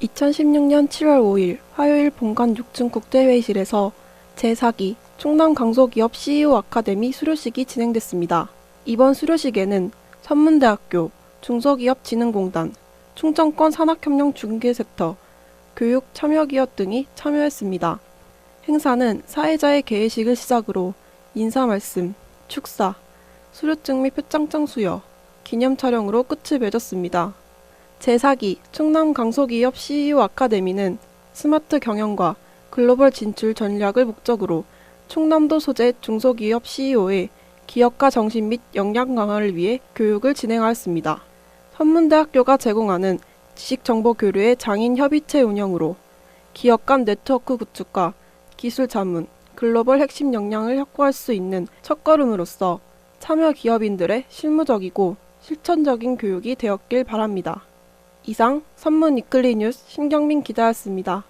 2016년 7월 5일 화요일 본관 6층 국제회의실에서 제4기 충남 강소기업 CEO 아카데미 수료식이 진행됐습니다. 이번 수료식에는 선문대학교, 중소기업진흥공단, 충청권 산학협력 중개섹터, 교육 참여기업 등이 참여했습니다. 행사는 사회자의 개회식을 시작으로 인사 말씀, 축사, 수료증 및 표창장 수여, 기념 촬영으로 끝을 맺었습니다. 제4기 충남 강소기업 CEO 아카데미는 스마트 경영과 글로벌 진출 전략을 목적으로 충남도 소재 중소기업 CEO의 기업가 정신 및 역량 강화를 위해 교육을 진행하였습니다. 선문대학교가 제공하는 지식정보 교류의 장인 협의체 운영으로 기업 간 네트워크 구축과 기술 자문, 글로벌 핵심 역량을 확보할 수 있는 첫걸음으로서 참여 기업인들의 실무적이고 실천적인 교육이 되었길 바랍니다. 이상 선문 위클리 뉴스 신경민 기자였습니다.